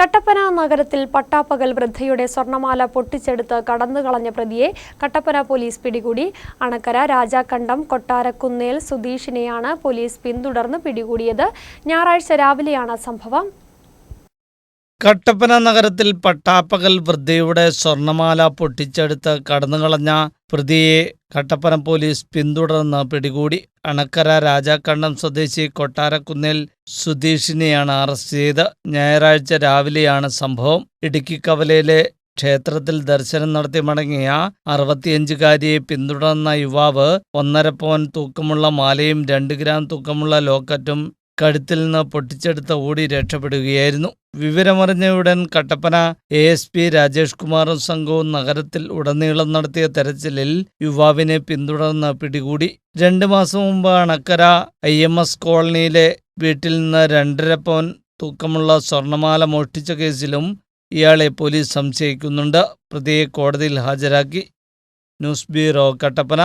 കട്ടപ്പന നഗരത്തിൽ പട്ടാപ്പകൽ വൃദ്ധയുടെ സ്വർണമാല പൊട്ടിച്ചെടുത്ത് കടന്നുകളഞ്ഞ പ്രതിയെ കട്ടപ്പന പോലീസ് പിടികൂടി. അണക്കര രാജാക്കണ്ടം കൊട്ടാരക്കുന്നേൽ സുധീഷിനെയാണ് പോലീസ് പിന്തുടർന്ന് പിടികൂടിയത്. ഞായറാഴ്ച രാവിലെയാണ് സംഭവം. കട്ടപ്പന നഗരത്തിൽ പട്ടാപ്പകൽ വൃദ്ധയുടെ സ്വർണമാല പൊട്ടിച്ചെടുത്ത് കടന്നുകളഞ്ഞ പ്രതിയെ കട്ടപ്പന പോലീസ് പിന്തുടർന്ന് പിടികൂടി. അണക്കര രാജാക്കണ്ണം സ്വദേശി കൊട്ടാരക്കുന്നിൽ സുധീഷിനെയാണ് അറസ്റ്റ് ചെയ്ത്. ഞായറാഴ്ച രാവിലെയാണ് സംഭവം. ഇടുക്കി കവലയിലെ ക്ഷേത്രത്തിൽ ദർശനം നടത്തി മടങ്ങിയ അറുപത്തിയഞ്ചുകാരിയെ പിന്തുടർന്ന യുവാവ് ഒന്നര പവൻ തൂക്കമുള്ള മാലയും രണ്ട് ഗ്രാം തൂക്കമുള്ള ലോക്കറ്റും കഴുത്തിൽ നിന്ന് പൊട്ടിച്ചെടുത്ത ഓടി രക്ഷപ്പെടുകയായിരുന്നു. വിവരമറിഞ്ഞയുടൻ Kattappana A S P Rajesh കുമാറും സംഘവും നഗരത്തിൽ ഉടനീളം നടത്തിയ തെരച്ചിലിൽ യുവാവിനെ പിന്തുടർന്ന് പിടികൂടി. രണ്ടു മാസം മുമ്പ് അണക്കര ഐ എം എസ് കോളനിയിലെ വീട്ടിൽ നിന്ന് രണ്ടര പവൻ തൂക്കമുള്ള സ്വർണമാല മോഷ്ടിച്ച കേസിലും ഇയാളെ പോലീസ് സംശയിക്കുന്നുണ്ട്. പ്രതിയെ കോടതിയിൽ ഹാജരാക്കി. News bureau Kattappana.